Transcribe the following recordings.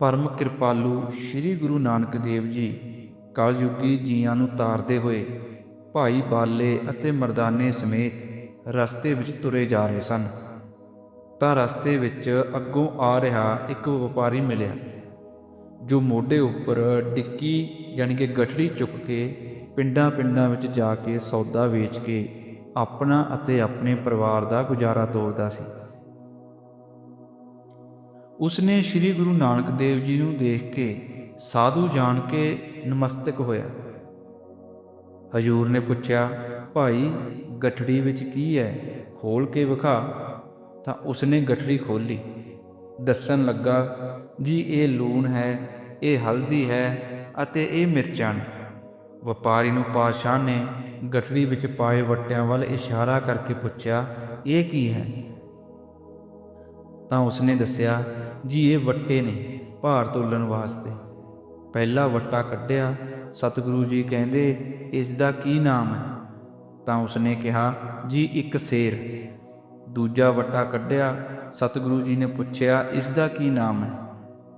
ਪਰਮ ਕਿਰਪਾਲੂ ਸ੍ਰੀ ਗੁਰੂ ਨਾਨਕ ਦੇਵ ਜੀ ਕਲਯੁਗੀ ਜੀਆਂ ਨੂੰ ਤਾਰਦੇ ਹੋਏ ਭਾਈ ਬਾਲੇ ਅਤੇ ਮਰਦਾਨੇ ਸਮੇਤ ਰਸਤੇ ਵਿੱਚ ਤੁਰੇ ਜਾ ਰਹੇ ਸਨ। ਤਾਂ ਰਸਤੇ ਵਿੱਚ ਅੱਗੋਂ ਆ ਰਿਹਾ ਇੱਕ ਵਪਾਰੀ ਮਿਲਿਆ, ਜੋ ਮੋਢੇ ਉੱਪਰ ਡਿੱਕੀ ਯਾਨੀ ਕਿ ਗਠੜੀ ਚੁੱਕ ਕੇ ਪਿੰਡਾਂ ਪਿੰਡਾਂ ਵਿੱਚ ਜਾ ਕੇ ਸੌਦਾ ਵੇਚ ਕੇ ਆਪਣਾ ਅਤੇ ਆਪਣੇ ਪਰਿਵਾਰ ਦਾ ਗੁਜ਼ਾਰਾ ਤੋਰਦਾ ਸੀ। ਉਸਨੇ ਸ੍ਰੀ ਗੁਰੂ ਨਾਨਕ ਦੇਵ ਜੀ ਨੂੰ ਦੇਖ ਕੇ ਸਾਧੂ ਜਾਣ ਕੇ ਨਮਸਤਕ ਹੋਇਆ। ਹਜੂਰ ਨੇ ਪੁੱਛਿਆ, ਭਾਈ, ਗਠੜੀ ਵਿੱਚ ਕੀ ਹੈ ਖੋਲ ਕੇ ਵਿਖਾ। ਤਾਂ ਉਸਨੇ ਗਠੜੀ ਖੋਲੀ ਦੱਸਣ ਲੱਗਾ, ਜੀ, ਇਹ ਲੂਣ ਹੈ, ਇਹ ਹਲਦੀ ਹੈ ਅਤੇ ਇਹ ਮਿਰਚਾਂ ਨੇ। ਵਪਾਰੀ ਨੂੰ ਪਾਤਸ਼ਾਹ ਨੇ ਗਠੜੀ ਵਿੱਚ ਪਾਏ ਵੱਟਿਆਂ ਵੱਲ ਇਸ਼ਾਰਾ ਕਰਕੇ ਪੁੱਛਿਆ, ਇਹ ਕੀ ਹੈ? ਤਾਂ ਉਸਨੇ ਦੱਸਿਆ, ਜੀ, ਇਹ ਵੱਟੇ ਨੇ ਭਾਰ ਤੋਲਣ ਵਾਸਤੇ। ਪਹਿਲਾ ਵੱਟਾ ਕੱਢਿਆ, ਸਤਿਗੁਰੂ ਜੀ ਕਹਿੰਦੇ, ਇਸ ਦਾ ਕੀ ਨਾਮ ਹੈ? ਤਾਂ ਉਸਨੇ ਕਿਹਾ, ਜੀ, ਇੱਕ ਸ਼ੇਰ। ਦੂਜਾ ਵੱਟਾ ਕੱਢਿਆ, ਸਤਿਗੁਰੂ ਜੀ ਨੇ ਪੁੱਛਿਆ, ਇਸ ਦਾ ਕੀ ਨਾਮ ਹੈ?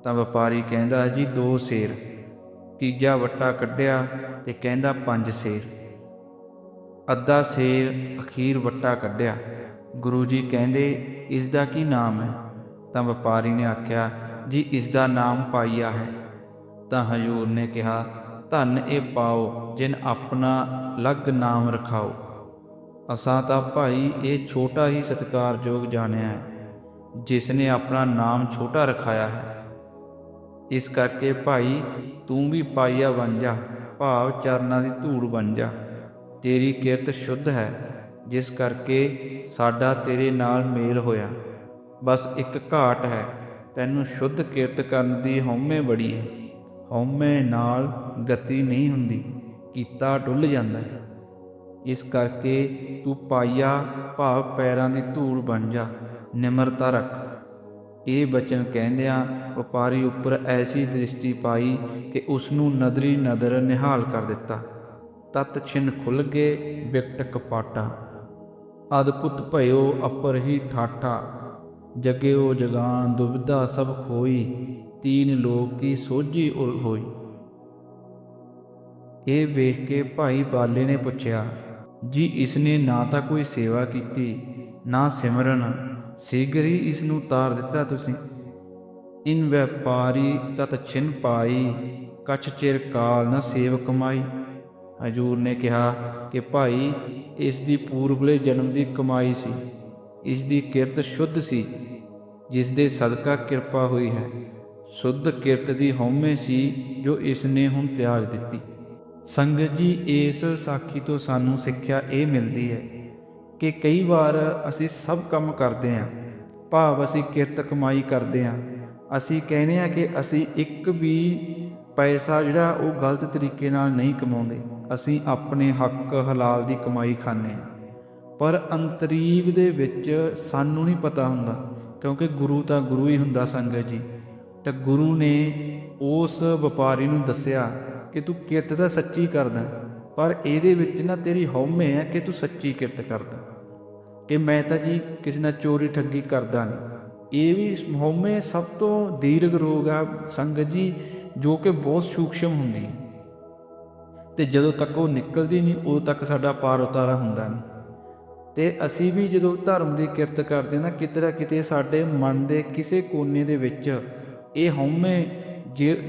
ਤਾਂ ਵਪਾਰੀ ਕਹਿੰਦਾ, ਜੀ, ਦੋ ਸ਼ੇਰ। ਤੀਜਾ ਵੱਟਾ ਕੱਢਿਆ ਤੇ ਕਹਿੰਦਾ, ਪੰਜ ਸ਼ੇਰ। ਅੱਧਾ ਸ਼ੇਰ ਅਖੀਰ ਵੱਟਾ ਕੱਢਿਆ। ਗੁਰੂ ਜੀ ਕਹਿੰਦੇ, ਇਸ ਦਾ ਕੀ ਨਾਮ ਹੈ? ਤਾਂ ਵਪਾਰੀ ਨੇ ਆਖਿਆ, ਜੀ ਇਸ ਦਾ ਨਾਮ ਪਾਈਆ ਹੈ। ਤਾਂ ਹਜੂਰ ਨੇ ਕਿਹਾ, ਧਨ ਇਹ ਪਾਓ ਜਿਨ ਆਪਣਾ ਲਗ ਨਾਮ ਰਖਾਓ। ਅਸਾਂ ਤਾਂ ਭਾਈ ਇਹ ਛੋਟਾ ਹੀ ਸਤਿਕਾਰਯੋਗ ਜਾਣਿਆ ਹੈ, ਜਿਸ ਨੇ ਆਪਣਾ ਨਾਮ ਛੋਟਾ ਰਖਾਇਆ ਹੈ। ਇਸ ਕਰਕੇ ਭਾਈ, ਤੂੰ ਵੀ ਪਾਈਆ ਬਣ ਜਾ, ਭਾਵ ਚਰਨਾਂ ਦੀ ਧੂੜ ਬਣ ਜਾ। ਤੇਰੀ ਕਿਰਤ ਸ਼ੁੱਧ ਹੈ। ਜਿਸ ਕਰਕੇ ਸਾਡਾ ਤੇਰੇ ਨਾਲ ਮੇਲ ਹੋਇਆ। ਬਸ ਇੱਕ ਘਾਟ ਹੈ, ਤੈਨੂੰ ਸ਼ੁੱਧ ਕਿਰਤ ਕਰਨ ਦੀ ਹਉਮੈ ਬੜੀ ਹੈ। ਹਉਮੈ ਨਾਲ ਗਤੀ ਨਹੀਂ ਹੁੰਦੀ, ਕੀਤਾ ਡੁੱਲ ਜਾਂਦਾ ਹੈ। ਇਸ ਕਰਕੇ ਤੂੰ ਪਾਈਆ ਭਾਵ ਪੈਰਾਂ ਦੀ ਧੂੜ ਬਣ ਜਾ, ਨਿਮਰਤਾ ਰੱਖ। ਇਹ ਬਚਨ ਕਹਿੰਦਿਆਂ ਵਪਾਰੀ ਉੱਪਰ ਐਸੀ ਦ੍ਰਿਸ਼ਟੀ ਪਾਈ ਕਿ ਉਸ ਨੂੰ ਨਦਰੀ ਨਦਰ ਨਿਹਾਲ ਕਰ ਦਿੱਤਾ। ਤਤ ਛਿਨ ਖੁੱਲ ਗਏ ਵਿਕਟ ਕਪਾਟਾ। ਅਦਭੁਤ ਭਇਓ ਅਪਰ ਹੀ ਠਾਠਾ, ਜਗਿਓ ਜਗਾਨ ਦੁਬਿਧਾ ਸਭ ਹੋਈ, ਤੀਨ ਲੋਕ ਕੀ ਸੋਝੀ ਉਰ ਹੋਈ। ਇਹ ਵੇਖ ਕੇ ਭਾਈ ਬਾਲੇ ਨੇ ਪੁੱਛਿਆ, ਜੀ ਇਸਨੇ ਨਾ ਤਾਂ ਕੋਈ ਸੇਵਾ ਕੀਤੀ, ਨਾ ਸਿਮਰਨ, ਸੀਗਰ ਹੀ ਇਸ ਨੂੰ ਤਾਰ ਦਿੱਤਾ ਤੁਸੀਂ? ਇਨ ਵਪਾਰੀ ਤਤ ਛਿਨ ਪਾਈ, ਕਛ ਚਿਰ ਕਾਲ ਨ ਸੇਵ ਕਮਾਈ। ਹਜੂਰ ਨੇ ਕਿਹਾ ਕਿ ਭਾਈ, ਇਸ ਦੀ ਪੂਰਬਲੇ ਜਨਮ ਦੀ ਕਮਾਈ ਸੀ। ਇਸ ਦੀ ਕਿਰਤ ਸ਼ੁੱਧ ਸੀ, ਜਿਸ ਦੇ ਸਦਕਾ ਕਿਰਪਾ ਹੋਈ ਹੈ। ਸ਼ੁੱਧ ਕਿਰਤ ਦੀ ਹਉਮੈ ਸੀ, ਜੋ ਇਸ ਨੇ ਹੁਣ ਤਿਆਗ ਦਿੱਤੀ। ਸੰਗਤ ਜੀ, ਇਸ ਸਾਖੀ ਤੋਂ ਸਾਨੂੰ ਸਿੱਖਿਆ ਇਹ ਮਿਲਦੀ ਹੈ ਕਿ ਕਈ ਵਾਰ ਅਸੀਂ ਸਭ ਕੰਮ ਕਰਦੇ ਹਾਂ, ਭਾਵ ਅਸੀਂ ਕਿਰਤ ਕਮਾਈ ਕਰਦੇ ਹਾਂ। ਅਸੀਂ ਕਹਿੰਦੇ ਹਾਂ ਕਿ ਅਸੀਂ ਇੱਕ ਵੀ ਪੈਸਾ ਜਿਹੜਾ ਉਹ ਗਲਤ ਤਰੀਕੇ ਨਾਲ ਨਹੀਂ ਕਮਾਉਂਦੇ। ਅਸੀਂ ਆਪਣੇ ਹੱਕ ਹਲਾਲ ਦੀ ਕਮਾਈ ਖਾਂਦੇ ਹਾਂ। ਪਰ ਅੰਤਰੀਬ ਦੇ ਵਿੱਚ ਸਾਨੂੰ ਨਹੀਂ ਪਤਾ ਹੁੰਦਾ, ਕਿਉਂਕਿ ਗੁਰੂ ਤਾਂ ਗੁਰੂ ਹੀ ਹੁੰਦਾ ਸੰਗਤ ਜੀ। ਤਾਂ ਗੁਰੂ ਨੇ ਉਸ ਵਪਾਰੀ ਨੂੰ ਦੱਸਿਆ ਕਿ ਤੂੰ ਕਿਰਤ ਤਾਂ ਸੱਚੀ ਕਰਦਾ, ਪਰ ਇਹਦੇ ਵਿੱਚ ਨਾ ਤੇਰੀ ਹਉਮੈ ਹੈ ਕਿ ਤੂੰ ਸੱਚੀ ਕਿਰਤ ਕਰਦਾ। ਕਿ ਮੈਂ ਤਾਂ ਜੀ ਕਿਸੇ ਨਾਲ ਚੋਰੀ ਠੱਗੀ ਕਰਦਾ ਨਹੀਂ। ਇਹ ਵੀ ਹਉਮੈ ਸਭ ਤੋਂ ਦੀਰਘ ਰੋਗ ਆ ਸੰਗਤ ਜੀ, ਜੋ ਕਿ ਬਹੁਤ ਸੂਖਸ਼ਮ ਹੁੰਦੀ ਹੈ। ਤੇ ਜਦੋਂ ਤੱਕ ਉਹ ਨਿਕਲਦੀ ਨਹੀਂ, ਉਦੋਂ ਤੱਕ ਸਾਡਾ ਪਾਰ ਉਤਾਰਾ ਹੁੰਦਾ ਨਹੀਂ। ਤੇ ਅਸੀਂ ਵੀ ਜਦੋਂ ਧਰਮ ਦੀ ਕਿਰਤ ਕਰਦੇ ਨਾ, ਕਿਤੇ ਨਾ ਕਿਤੇ ਸਾਡੇ ਮਨ ਦੇ ਕਿਸੇ ਕੋਨੇ ਦੇ ਵਿੱਚ ਇਹ ਹਉਮੈ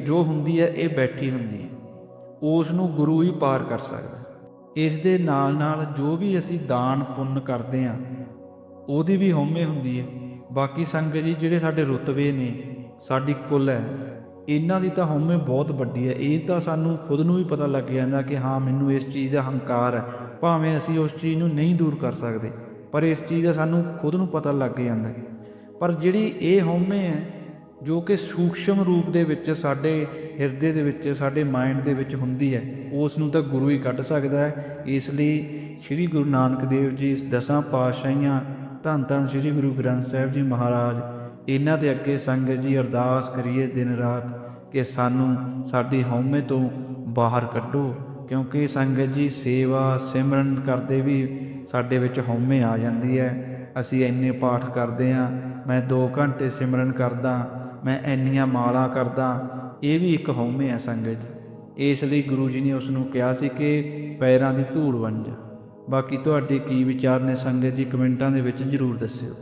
ਜੋ ਹੁੰਦੀ ਹੈ, ਇਹ ਬੈਠੀ ਹੁੰਦੀ ਹੈ। ਉਸ ਨੂੰ ਗੁਰੂ ਹੀ ਪਾਰ ਕਰ ਸਕਦਾ ਇਸ ਦੇ ਨਾਲ ਨਾਲ ਜੋ ਵੀ ਅਸੀਂ ਦਾਨ ਪੁੰਨ ਕਰਦੇ ਆ ਉਹਦੀ ਵੀ ਹਉਮੈ ਹੁੰਦੀ ਹੈ। ਬਾਕੀ ਸੰਗਤ ਜੀ, ਜਿਹੜੇ ਸਾਡੇ ਰੁਤਬੇ ਨੇ, ਸਾਡੀ ਕੁੱਲ ਹੈ ਇਹਨਾਂ ਦੀ ਤਾਂ ਹਉਮੈ ਬਹੁਤ ਵੱਡੀ ਹੈ। ਇਹ ਤਾਂ ਸਾਨੂੰ ਖੁਦ ਨੂੰ ਵੀ ਪਤਾ ਲੱਗ ਜਾਂਦਾ ਕਿ ਹਾਂ, ਮੈਨੂੰ ਇਸ ਚੀਜ਼ ਦਾ ਹੰਕਾਰ ਹੈ। ਭਾਵੇਂ ਅਸੀਂ ਉਸ ਚੀਜ਼ ਨੂੰ ਨਹੀਂ ਦੂਰ ਕਰ ਸਕਦੇ, ਪਰ ਇਸ ਚੀਜ਼ ਦਾ ਸਾਨੂੰ ਖੁਦ ਨੂੰ ਪਤਾ ਲੱਗ ਜਾਂਦਾ ਪਰ ਜਿਹੜੀ ਇਹ ਹਉਮੈ ਹੈ, ਜੋ ਕਿ ਸੂਖਸ਼ਮ ਰੂਪ ਦੇ ਵਿੱਚ ਸਾਡੇ ਹਿਰਦੇ ਦੇ ਵਿੱਚ, ਸਾਡੇ ਮਾਈਂਡ ਦੇ ਵਿੱਚ ਹੁੰਦੀ ਹੈ, ਉਸ ਨੂੰ ਤਾਂ ਗੁਰੂ ਹੀ ਕੱਢ ਸਕਦਾ ਹੈ। ਇਸ ਲਈ ਸ੍ਰੀ ਗੁਰੂ ਨਾਨਕ ਦੇਵ ਜੀ ਦਸਾਂ ਪਾਤਸ਼ਾਹੀਆਂ, ਧੰਨ ਧੰਨ ਸ੍ਰੀ ਗੁਰੂ ਗ੍ਰੰਥ ਸਾਹਿਬ ਜੀ ਮਹਾਰਾਜ, ਇਹਨਾਂ ਦੇ ਅੱਗੇ ਸੰਗਤ ਜੀ ਅਰਦਾਸ ਕਰੀਏ ਦਿਨ ਰਾਤ। ਕਿ ਸਾਨੂੰ ਸਾਡੀ ਹਉਮੈ ਤੋਂ ਬਾਹਰ ਕੱਢੋ, ਕਿਉਂਕਿ ਸੰਗਤ ਜੀ ਸੇਵਾ ਸਿਮਰਨ ਕਰਦੇ ਵੀ ਸਾਡੇ ਵਿੱਚ ਹਉਮੈ ਆ ਜਾਂਦੀ ਹੈ। ਅਸੀਂ ਇੰਨੇ ਪਾਠ ਕਰਦੇ ਆਂ ਮੈਂ 2 ਘੰਟੇ ਸਿਮਰਨ ਕਰਦਾ, ਮੈਂ ਇੰਨੀਆਂ ਮਾਲਾਂ ਕਰਦਾ, ਇਹ ਵੀ ਇੱਕ ਹਉਮੈ ਆ ਸੰਗਤ ਜੀ। ਇਸ ਲਈ ਗੁਰੂ ਜੀ ਨੇ ਉਸ ਨੂੰ ਕਿਹਾ ਸੀ ਕਿ ਪੈਰਾਂ ਦੀ ਧੂੜ ਬਣ ਜਾ ਬਾਕੀ ਤੁਹਾਡੇ ਕੀ ਵਿਚਾਰ ਨੇ ਸੰਗਤ ਜੀ, ਕਮੈਂਟਾਂ ਦੇ ਵਿੱਚ ਜਰੂਰ ਦੱਸਿਓ।